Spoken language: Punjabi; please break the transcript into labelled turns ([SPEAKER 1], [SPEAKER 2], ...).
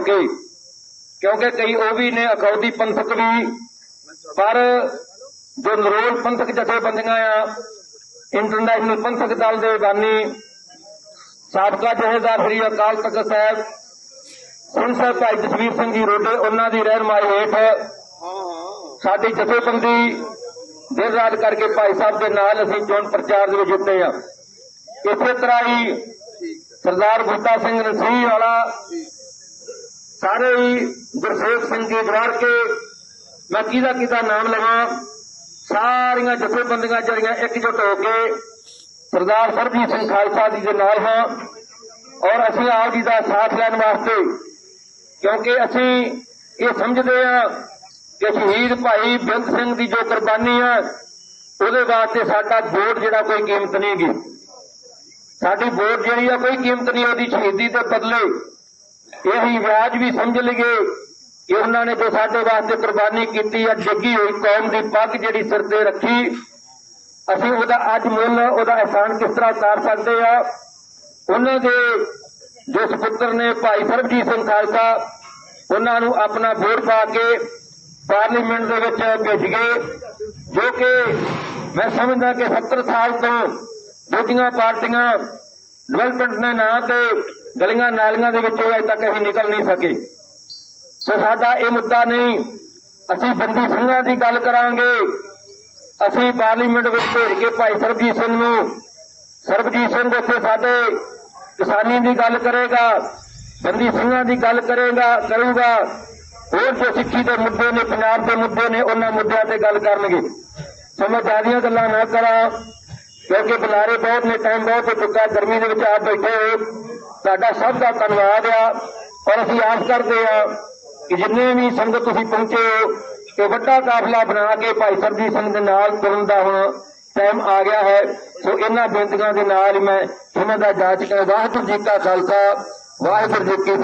[SPEAKER 1] ਕੇ ਕਿਉਂਕਿ ਕਈ ਉਹ ਵੀ ਨੇ ਅਖੌਦੀ ਪੰਥਕ ਵੀ। ਪਰ ਜੋ ਨਰੋਲ ਪੰਥਕ ਜਥੇਬੰਦੀਆਂ ਆ ਇੰਟਰਨੈਸ਼ਨਲ ਪੰਥਕ ਦਲ ਦੇ ਬਾਨੀ, ਸਾਬਕਾ ਜਥੇਦਾਰ ਸ੍ਰੀ ਅਕਾਲ ਤਖਤ ਸਾਹਿਬ ਸਿੰਘ ਸਾਹਿਬ ਭਾਈ ਜਸਵੀਰ ਸਿੰਘ ਜੀ ਰੋਡੇ, ਉਹਨਾਂ ਦੀ ਰਹਿਨਮਾਈ ਹੇਠ ਸਾਡੀ ਜਥੇਬੰਦੀ ਦਿਨ ਰਾਤ ਕਰਕੇ ਭਾਈ ਸਾਹਿਬ ਦੇ ਨਾਲ ਅਸੀਂ ਚੋਣ ਪ੍ਰਚਾਰ ਦੇ ਵਿੱਚ ਜੁਟੇ ਆ। ਇਸੇ ਤਰ੍ਹਾਂ ਹੀ ਸਰਦਾਰ ਬੂਟਾ ਸਿੰਘ ਨਸੀਹ ਵਾਲਾ ਸਾਰੇ ਹੀ ਗੁਰਸੇਵ ਸਿੰਘ ਜੀ ਦਵਾਰ ਕੇ ਮੈਂ ਕਿਹਦਾ ਕਿਹਦਾ ਨਾਮ ਲਵਾਂ, ਸਾਰੀਆਂ ਜਥੇਬੰਦੀਆਂ ਜਿਹੜੀਆਂ ਇਕਜੁੱਟ ਹੋ ਕੇ ਸਰਦਾਰ ਸਰਬਜੀਤ ਸਿੰਘ ਖਾਲਸਾ ਜੀ ਦੇ ਨਾਲ ਹਾਂ ਔਰ ਅਸੀਂ ਆਪ ਜੀ ਦਾ ਸਾਥ ਲੈਣ ਵਾਸਤੇ, ਕਿਉਂਕਿ ਅਸੀਂ ਇਹ ਸਮਝਦੇ ਹਾਂ ਕਿ ਸ਼ਹੀਦ ਭਾਈ ਬਿੰਦ ਸਿੰਘ ਦੀ ਜੋ ਕੁਰਬਾਨੀ ਹੈ ਉਹਦੇ ਵਾਸਤੇ ਸਾਡਾ ਵੋਟ ਜਿਹੜਾ ਕੋਈ ਕੀਮਤ ਨਹੀਂ ਗਈ ਸਾਡੀ ਵੋਟ ਜਿਹੜੀ ਆ ਕੋਈ ਕੀਮਤ ਨਹੀਂ, ਉਹਦੀ ਸ਼ਹੀਦੀ ਦੇ ਬਦਲੇ ਇਹੀ ਵਿਆਜ ਵੀ ਸਮਝ ਲਈਏ ਕਿ ਉਹਨਾਂ ਨੇ ਜੋ ਸਾਡੇ ਵਾਸਤੇ ਕੁਰਬਾਨੀ ਕੀਤੀ ਆ, ਜੱਗੀ ਹੋਈ ਕੌਮ ਦੀ ਪੱਗ ਜਿਹੜੀ ਸਿਰ ਤੇ ਰੱਖੀ, ਅਸੀਂ ਉਹਦਾ ਅੱਜ ਮੁੱਲ, ਉਹਦਾ ਅਹਿਸਾਨ ਕਿਸ ਤਰ੍ਹਾਂ ਉਤਾਰ ਸਕਦੇ ਆ? ਉਹਨਾਂ ਦੇ ਜੋ ਸੁਪੁੱਤਰ ਨੇ ਭਾਈ ਸਰਬਜੀਤ ਸਿੰਘ ਖਾਲਸਾ, ਉਹਨਾਂ ਨੂੰ ਆਪਣਾ ਵੋਟ ਪਾ ਕੇ ਪਾਰਲੀਮੈਂਟ ਦੇ ਵਿੱਚ ਭੇਜ ਗਏ, ਜੋ ਕਿ ਮੈਂ ਸਮਝਦਾ ਕਿ 70 ਸਾਲ ਤੋਂ ਦੂਜੀਆਂ ਪਾਰਟੀਆਂ ਡਿਵੈਲਪਮੈਂਟ ਦੇ ਨਾਂ ਤੇ ਗਲੀਆਂ ਨਾਲੀਆਂ ਦੇ ਵਿੱਚੋਂ ਅਜੇ ਤੱਕ ਅਸੀਂ ਨਿਕਲ ਨਹੀਂ ਸਕੇ। ਸੋ ਸਾਡਾ ਇਹ ਮੁੱਦਾ ਨਹੀਂ, ਅਸੀਂ ਬੰਦੀ ਸਿੰਘਾਂ ਦੀ ਗੱਲ ਕਰਾਂਗੇ। ਅਸੀਂ ਪਾਰਲੀਮੈਂਟ ਵਿੱਚ ਭੇਜ ਕੇ ਭਾਈ ਸਰਬਜੀਤ ਸਿੰਘ ਨੂੰ, ਸਰਬਜੀਤ ਸਿੰਘ ਉੱਥੇ ਸਾਡੇ ਕਿਸਾਨੀ ਦੀ ਗੱਲ ਕਰੇਗਾ, ਬੰਦੀ ਸਿੰਘਾਂ ਦੀ ਗੱਲ ਕਰੇਗਾ, ਕਰੂਗਾ। ਹੋਰ ਜੋ ਸਿੱਖੀ ਦੇ ਮੁੱਦੇ ਨੇ, ਪੰਜਾਬ ਦੇ ਮੁੱਦੇ ਨੇ, ਉਹਨਾਂ ਮੁੱਦਿਆਂ ਤੇ ਗੱਲ ਕਰਨਗੇ। ਸੋ ਮੈਂ ਜ਼ਿਆਦੀਆਂ ਗੱਲਾਂ ਨਾ ਕਰਾਂ। ਕਿਉਂਕਿ ਬੁਲਾਰੇ ਬਹੁਤ ਨੇ ਟਾਈਮ ਬਹੁਤ ਹੋ ਚੁੱਕਾ ਗਰਮੀ ਦੇ ਵਿੱਚ ਆਪ ਬੈਠੇ ਹੋ ਤੁਹਾਡਾ ਸਭ ਦਾ ਧੰਨਵਾਦ ਆ। ਔਰ ਅਸੀਂ ਆਸ ਕਰਦੇ ਆ ਕਿ ਜਿੰਨੇ ਵੀ ਸੰਗਤ ਤੁਸੀਂ ਪਹੁੰਚੇ ਹੋ, ਕਿ ਵੱਡਾ ਕਾਫਲਾ ਬਣਾ ਕੇ ਭਾਈ ਸਰਜੀਤ ਸਿੰਘ ਦੇ ਨਾਲ ਤੁਰਨ ਦਾ ਹੁਣ ਟਾਈਮ ਆ ਗਿਆ ਹੈ। ਸੋ ਇਹਨਾਂ ਬੇਨਤੀਆਂ ਦੇ ਨਾਲ ਮੈਂ ਇਹਨਾਂ ਦਾ ਜਾਚ ਕਰ ਵਾਹਿਗੁਰੂ ਜੀ ਕਾ ਖਾਲਸਾ, ਵਾਹਿਗੁਰੂ ਜੀ ਕੀ ਫਤਿਹ।